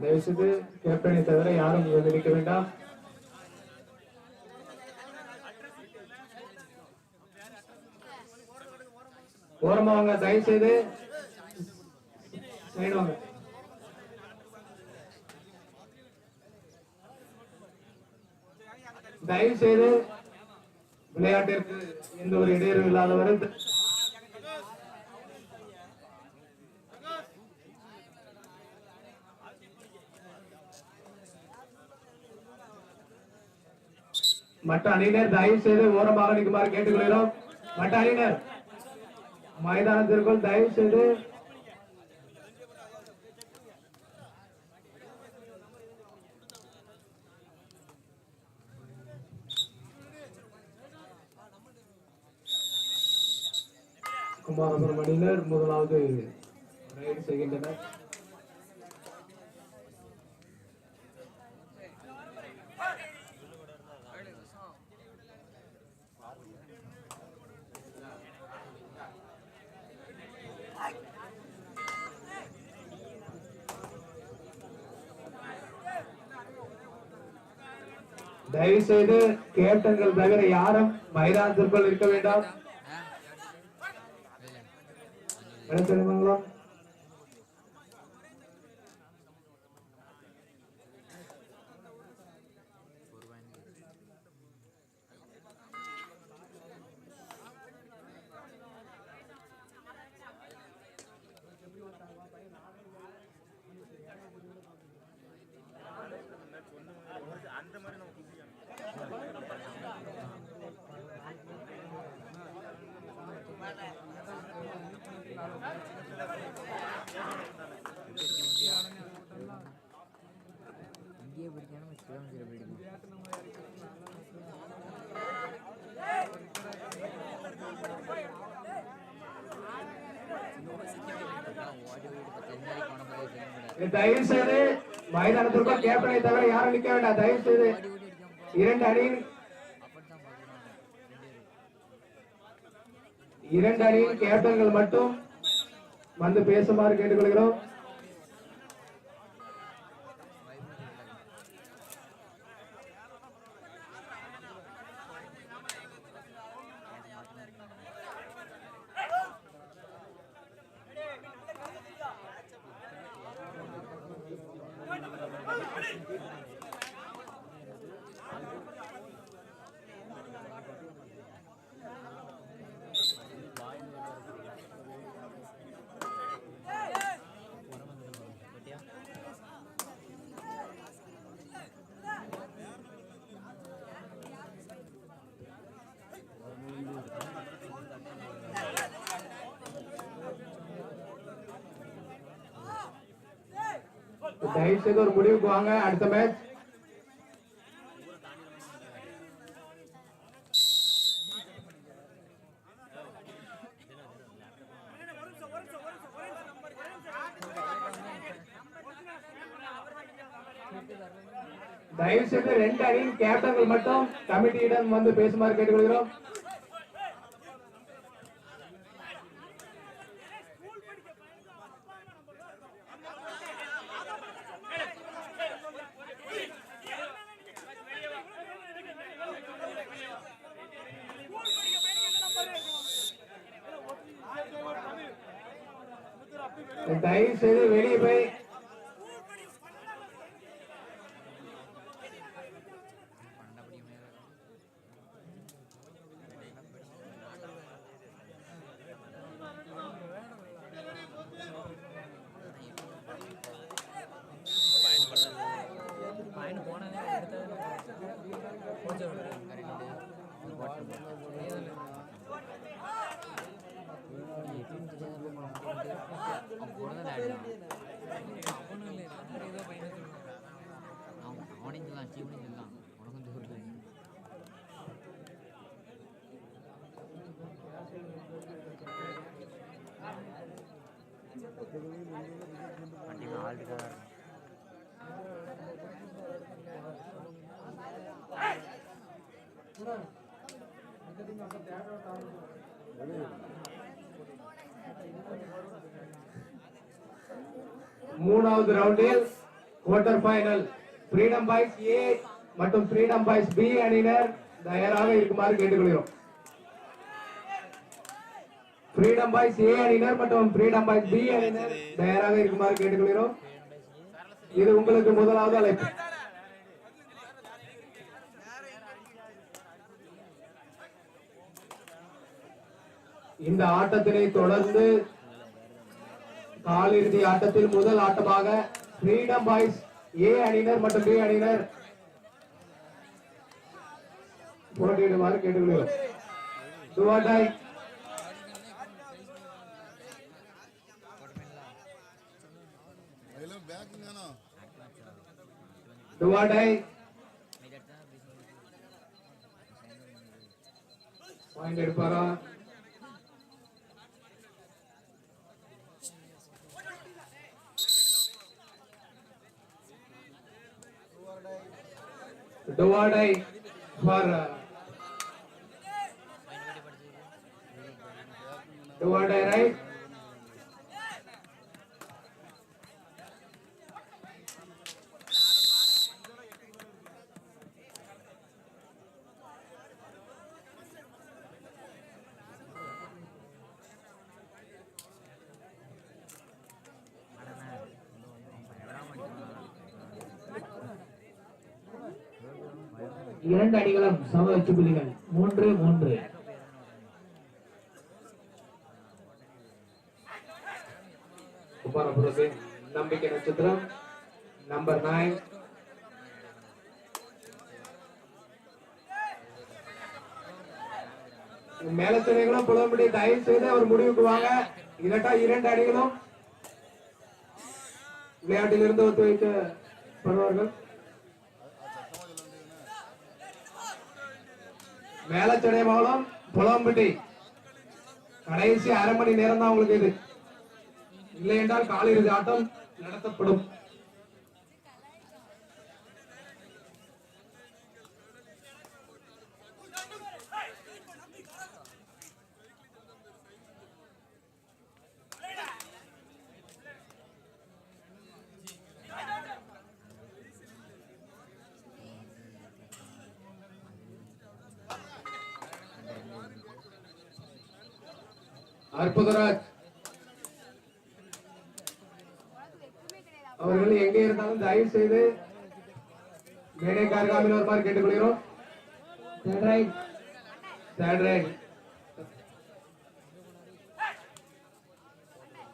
தயவுசெய்து கேப்டனை தவிர யாரும் இங்கு வேண்டாம். ஓரமா தயவுசெய்து. செய்வாங்க செய்து சைடு வாங்க தயவு செய்து விளையாட்டிற்கு எந்த ஒரு இடையூறு இல்லாதவரை மற்ற அணியினர் தயவு செய்து ஓரமாக நிற்குமாறு கேட்டுக்கொள்கிறோம். மற்ற அணியினர் மைதானத்திற்குள் தயவு செய்து குமாரபுரம் அணியினர் முதலாவது ரைடு செய்கின்றனர் தயவு செய்து கேப்டன்கள் தவிர யாரும் மைதானத்திற்குள் இருக்க வேண்டாம். போதே சிவகங்கை தயவு செய்து மைதானத்திற்கும் கேப்டனை தவிர யாரும் நிற்க வேண்டாம். தயவு செய்து இரண்டு அணியின் இரண்டு அணியின் கேப்டன்கள் மட்டும் வந்து பேசுமாறு கேட்டுக்கொள்கிறோம். தயவு செய்து ஒரு முடிவுக்கு வாங்க. அடுத்த மேட்ச் தயவு செய்து ரெண்டு அணியின் கேப்டன்கள் மட்டும் கமிட்டியிடம் வந்து பேசுமாறு கேட்டுக்கொள்கிறோம். தயவு செய்து வெளியே போய் அவனையும் சொல்லலாம் சொல்லலாம் மூணாவது ரவுண்டில் quarter final freedom boys A மற்றும் ஃப்ரீடம் பாய்ஸ் பி அணியினர் தயாராக இருக்குமாறு கேட்டுக்கொள்கிறோம். ஃப்ரீடம் பாய்ஸ் ஏ அணியினர் மற்றும் ஃப்ரீடம் பாய்ஸ் பி அணியினர் தயாராக இருக்குமாறு கேட்டுக்கொள்கிறோம். இது உங்களுக்கு முதலாவது அழைப்பு. இந்த ஆட்டத்தினை தொடர்ந்து காலிறுதி ஆட்டத்தில் முதல் ஆட்டமாக ஃப்ரீடம் பாய்ஸ் ஏ அணியினர் மற்றும் பி அணியினர் போட்டியிடுமாறு கேட்டுக்கொள்கிறோம். பாயிண்ட் எடுப்பாரா? డువాడై ఫర్ డువాడై రైట్. இரண்டு அணிகளும் சம வெற்றி புள்ளிகள். மூன்று மூன்று. நம்பிக்கை நட்சத்திரம் நம்பர் நைன் மேலத்தினைகளும் புலம்படி தயவு செய்து அவர் முடிவுக்கு வாங்க. இல்லாட்டா இரண்டு அணிகளும் விளையாட்டிலிருந்து ஒத்துழைக்கப்படுவார்கள் மேலச்சடை மகளம் புலம்பட்டி. கடைசி அரை மணி நேரம் தான் உங்களுக்கு இது. இல்லை என்றால் காலிறுதி ஆட்டம் நடத்தப்படும் அற்புதராஜ் அவர்கள் எங்கே இருந்தாலும் தயவு செய்து மேடை கார்காமில் வருமாறு கேட்டுக்கொள்கிறோம்.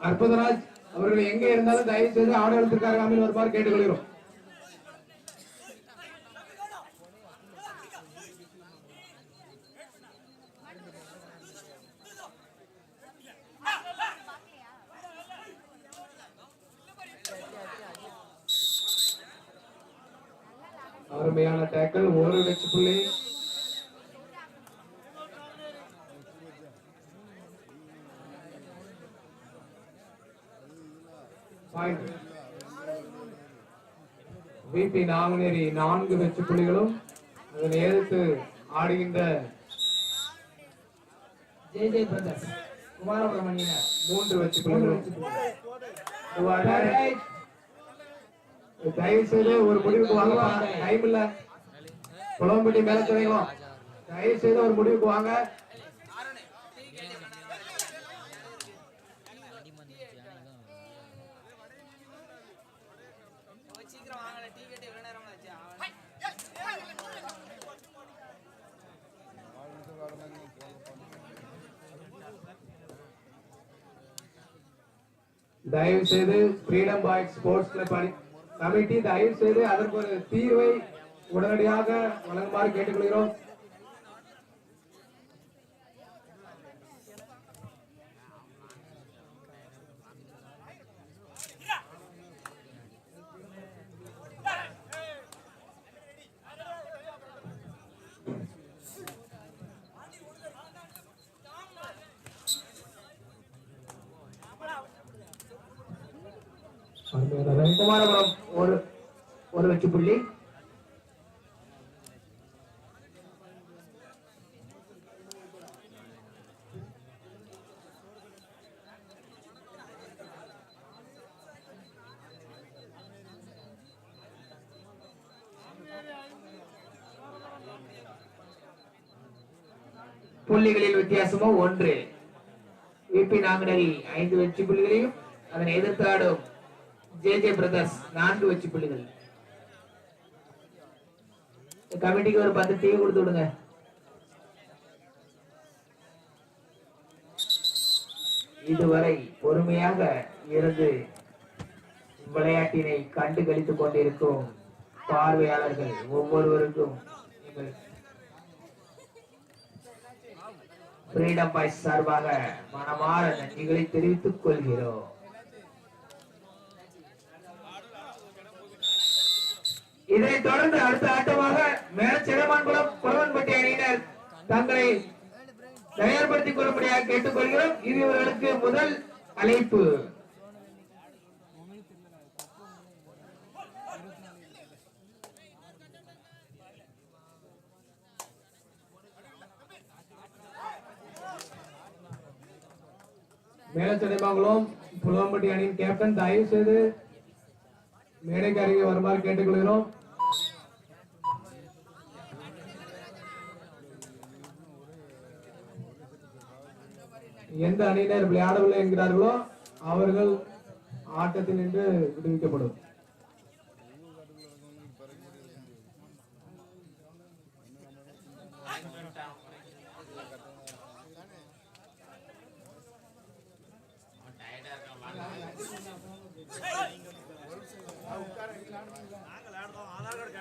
அற்புதராஜ் அவர்கள் எங்கே இருந்தாலும் தயவு செய்து ஆடளத்திற்கு அருகாமையில் வருமாறு கேட்டுக்கொள்கிறோம். டேக்கல் ஒரு வெச்சு புள்ளி. விபி நாங்குநேரி நான்கு வெச்சு புள்ளிகளும் அதனை எதிர்த்து ஆடுகின்ற ஜே ஜே பிரதர்ஸ் குமாரபுரம் அணியினர் மூன்று வெச்சு புள்ளிகளும் தயவு செய்து ஒரு முடிவுக்கு வாங்க டைம் இல்ல. குளம்பட்டி மேல துறையும் தயவு செய்து ஒரு முடிவுக்கு வாங்க. தயவு செய்து freedom boys sports club committee தயவு செய்து அதற்கு ஒரு தீர்வை உடனடியாக வழங்குமாறு கேட்டுக்கொள்கிறோம். குமாரபுரம் ஒரு ஒரு வெற்றி புள்ளி புள்ளிகளில் வித்தியாசமோ ஒன்று. விபி நாங்குநேரி ஐந்து வெற்றி புள்ளிகளையும் அதனை எதிர்த்தாடும் ஜே ஜே பிரதர்ஸ் நான்கு வெற்றி புள்ளிகள். கமிட்டிக்கு ஒரு பத்து டீ கொடுத்து விடுங்க. இதுவரை பொறுமையாக இருந்து விளையாட்டினை கண்டு கழித்துக் கொண்டிருக்கும் பார்வையாளர்கள் ஒவ்வொருவருக்கும் நீங்கள் ஃப்ரீடம் பாய்ஸ் சார்பாக மனமாற நன்றிகளை தெரிவித்துக் கொள்கிறோம். இதனைத் தொடர்ந்து அடுத்த ஆட்டமாக மேலச்சிரமான்குளம் குளவன்பட்டி அணியினர் தங்களை தயார்படுத்திக் கொள்ளும்படியாக கேட்டுக்கொள்கிறோம். இது இவர்களுக்கு முதல் அழைப்பு. மேலச்சடைமங்கலம் புலவம்பட்டி அணியின் கேப்டன் தயவு செய்து மேடைக்கு அருகே வருமாறு கேட்டுக்கொள்கிறோம். எந்த அணியினர் விளையாடவில்லை என்கிறார்களோ அவர்கள் ஆட்டத்தில் நின்று விடுவிக்கப்படும்.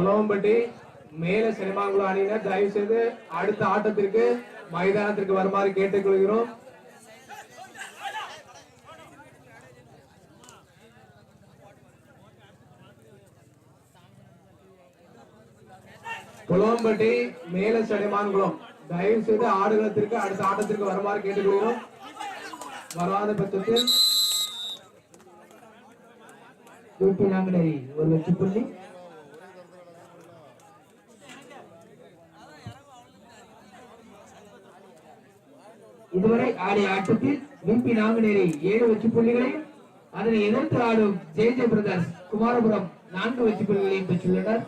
புலவம்பட்டி மேல சினிமாங்குளம் அணியினர் தயவு செய்து அடுத்த ஆட்டத்திற்கு மைதானத்திற்கு வருமாறு கேட்டுக்கொள்கிறோம். புலவம்பட்டி மேல சடைமான்குளம் தயவு செய்து ஆடுகளத்திற்கு அடுத்த ஆட்டத்திற்கு வருமாறு கேட்டுக்கொள்கிறோம். வராத பட்சத்தில் ஒரு வெற்றி புள்ளி இதுவரை ஆடிய ஆட்டத்தில் விபி நாங்குநேரி ஏழு வெற்றி புள்ளிகளையும் அதனை எதிர்த்து ஆடும் ஜெய ஜெய பிரதர்ஸ் குமாரபுரம் நான்கு வெற்றி புள்ளிகளையும் பெற்றுள்ளனர்.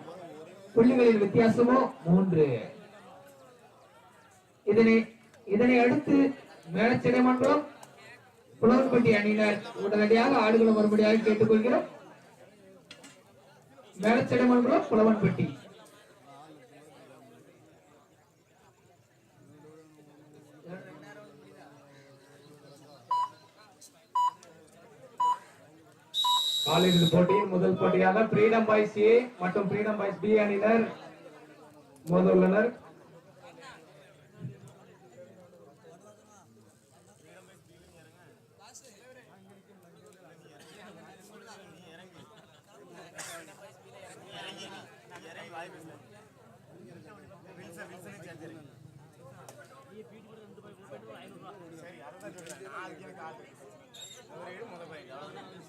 புள்ளிகளின் வித்தியாசமோ? மூன்று. இதனை இதனை அடுத்து மேலச்சடை மன்றம் புலவன்பட்டி அணியினர் உடனடியாக ஆடுகளம் வரும்படியாக கேட்டுக்கொள்கிறோம். மேலச்சிறைமன்றம் புலவன்பட்டி. காலிறுதி போட்டி முதல் போட்டியாக பிரீடம் பாய்ஸ் ஏ மற்றும் ஃப்ரீடம் பாய்ஸ் பி அணியினர் மோத உள்ளனர் சரி அறுபது நாளைக்கு எனக்கு ஆகுது ஒரு ஏழு முதல் பையன்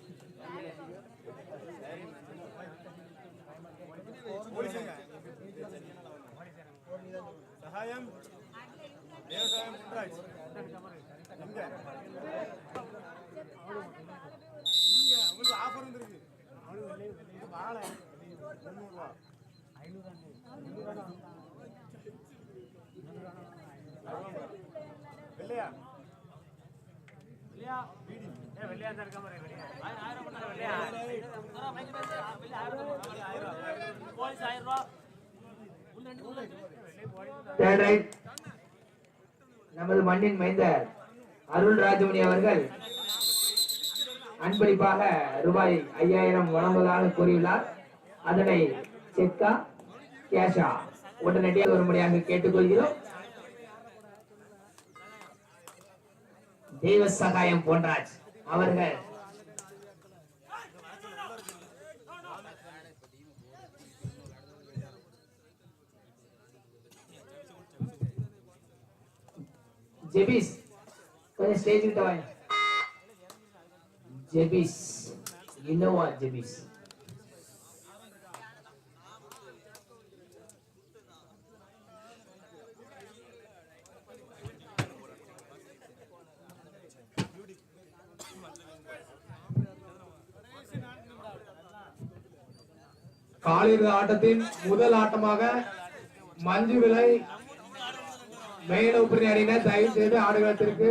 நமது மண்ணின் மைந்த அருள் ராஜமணி அவர்கள் அன்பளிப்பாக ரூபாய் ஐயாயிரம் வழங்குவதாக கூறியுள்ளார். அதனை செக்கா கேஷா உடனடியாக வரும்படியாக கேட்டுக்கொள்கிறோம். தெய்வ சகாயம் பொன்ராஜ் அவர்கள் ஜெபிஸ். கொஞ்சம் ஸ்டேஜ் கிட்ட வாங்க. ஜெபிஸ். இன்னோவா ஜெபிஸ்? காலிறுதி ஆட்டத்தின் முதல் ஆட்டமாக மஞ்சு விலை மெயின் உபரி அணியினர் தயவு செய்து ஆடுகளத்திற்கு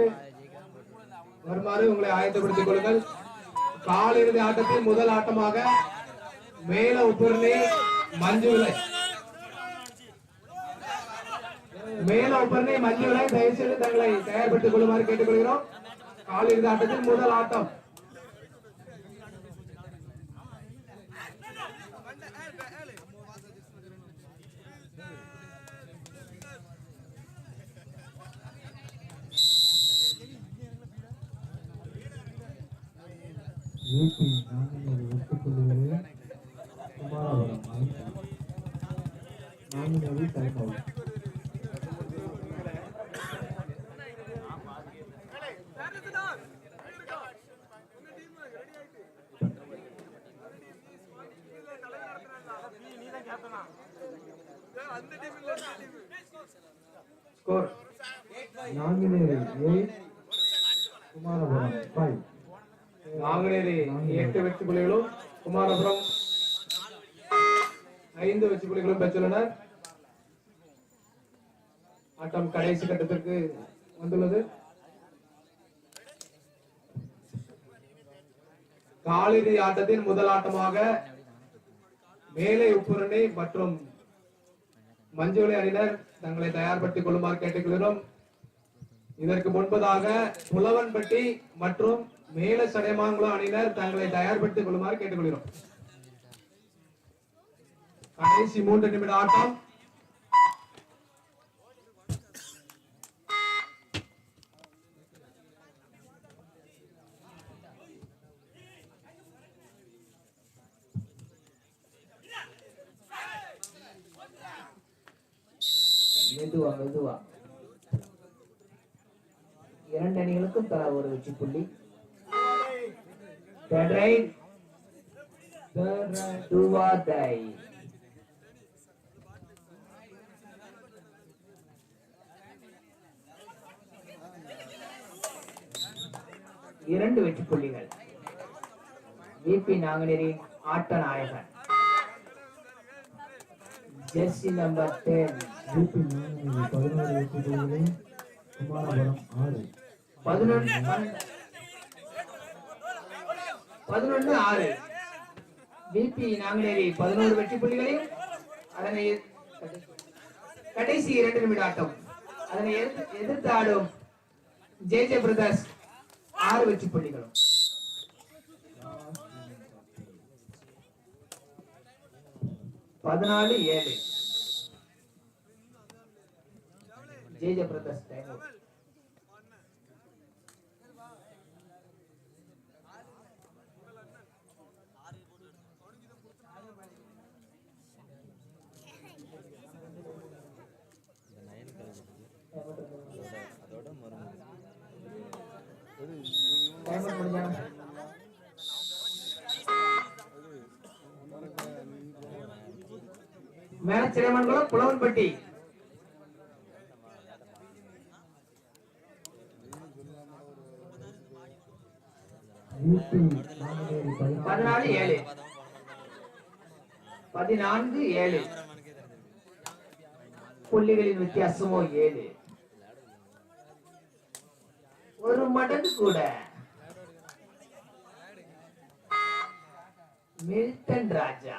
வருமாறு உங்களை ஆயத்தப்படுத்திக் கொள்ளுங்கள். காலிறுதி ஆட்டத்தின் முதல் ஆட்டமாக மேல உபரணி மஞ்சு விலை. மேல உபரணி மஞ்சு விலை தயவு செய்து தங்களை தயார்படுத்திக் கொள்ளுமாறு கேட்டுக்கொள்கிறோம். காலிறுதி ஆட்டத்தின் முதல் ஆட்டம் ஏபி நாங்குநேரி ஒத்துக்கொள்ளுவது குமாரபுரம் ஐந்து. Nanguneri தலைமொழி score Nanguneri eight Kumarapuram five Nanguneri எட்டு வெற்றி புள்ளிகளும் குமாரபுரம் ஐந்து வெற்றி புள்ளிகளும் பெற்றுள்ளனர் ஆட்டம் கடைசி கட்டத்திற்கு வந்துள்ளது. காலிறுதி ஆட்டத்தின் முதல் ஆட்டமாக மேலே உப்புரணி மற்றும் மஞ்சுளை அணியினர் தங்களை தயார்படுத்திக் கொள்ளுமாறு கேட்டுக்கொள்கிறோம் இதற்கு முன்பதாக புலவன்பட்டி மற்றும் மேல சடைமாங்குளம் அணியினர் தங்களை தயார்படுத்திக் கொள்ளுமாறு கேட்டுக்கொள்கிறோம். கடைசி மூன்று நிமிட ஆட்டம். மெதுவா மெதுவா. இரண்டு அணிகளுக்கும் தலா ஒரு வெற்றி புள்ளி. இரண்டு வெற்றி புள்ளிகள். விபி நாங்குநேரி ஆட்ட நாயகன். Jersey number ten. AB Nanguneri பதினோரு வெற்றிகளிலும் குமாரபுரம் ஆறு. பதினொன்று பதினொன்று ஆறு. பிபி நாங்குநேரி பதினோரு வெற்றி புள்ளிகளையும் அதனை கடைசி இரண்டு நிமிட ஆட்டம் அதனை எதிர்த்து எதிர்த்து ஆடும் ஜே ஜே பிரதர்ஸ் ஆறு வெற்றி புள்ளிகளும். பதினாலு ஏழு. ஜே ஜே பிரதர்ஸ் டைம் முடியும் டைம் மேலச்சிறைமன்குளம் புலவன்பட்டி. பதினாலு ஏழு. பதினான்கு ஏழு. புள்ளிகளின் வித்தியாசமோ ஏழு. ஒரு மடங்கு கூட. Milton Raja.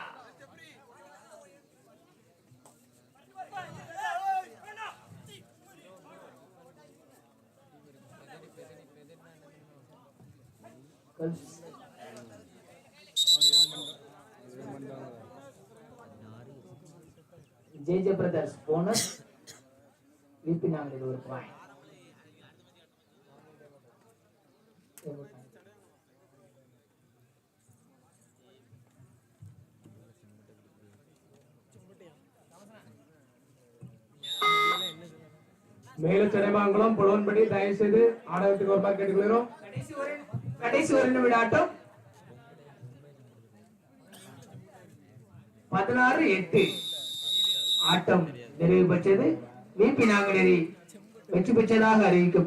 JJ brothers bonus VP நாங்கள் ஒரு பாயிண்ட் மேலும் சென்னைமாங்குளம் புலவன்படி தயவு செய்து ஆடகத்துக்கு ஒரு மாதிரி கேட்டுக்கொள்கிறோம். கடைசி ஒரு நிமிட ஆட்டம். பதினாறு எட்டு. ஆட்டம் நிறைவு பெற்றது. விபி நாங்குநேரி வெற்றி பெற்றதாக அறிவிக்கப்பட்டது.